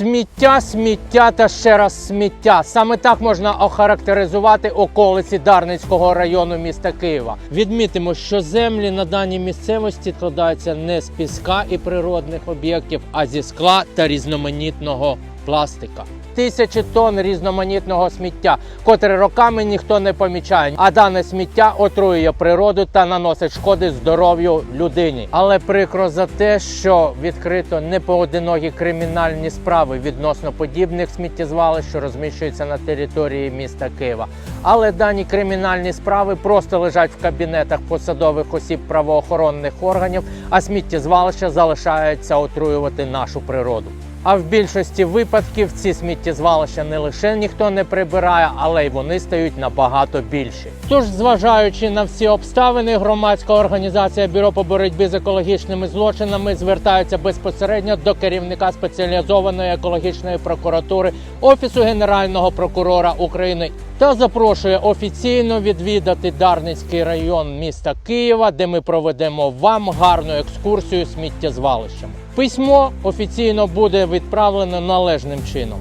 Сміття, сміття та ще раз сміття. Саме так можна охарактеризувати околиці Дарницького району міста Києва. Відмітимо, що землі на даній місцевості складаються не з піска і природних об'єктів, а зі скла та різноманітного пластика. Тисячі тонн різноманітного сміття, котре роками ніхто не помічає. А дане сміття отруює природу та наносить шкоди здоров'ю людині. Але прикро за те, що відкрито непоодинокі кримінальні справи відносно подібних сміттєзвалищ, що розміщуються на території міста Києва. Але дані кримінальні справи просто лежать в кабінетах посадових осіб правоохоронних органів, а сміттєзвалища залишаються отруювати нашу природу. А в більшості випадків ці сміттєзвалища не лише ніхто не прибирає, але й вони стають набагато більші. Тож, зважаючи на всі обставини, громадська організація Бюро по боротьбі з екологічними злочинами звертається безпосередньо до керівника спеціалізованої екологічної прокуратури Офісу Генерального прокурора України та запрошує офіційно відвідати Дарницький район міста Києва, де ми проведемо вам гарну екскурсію сміттєзвалищами. Письмо офіційно буде відправлено належним чином.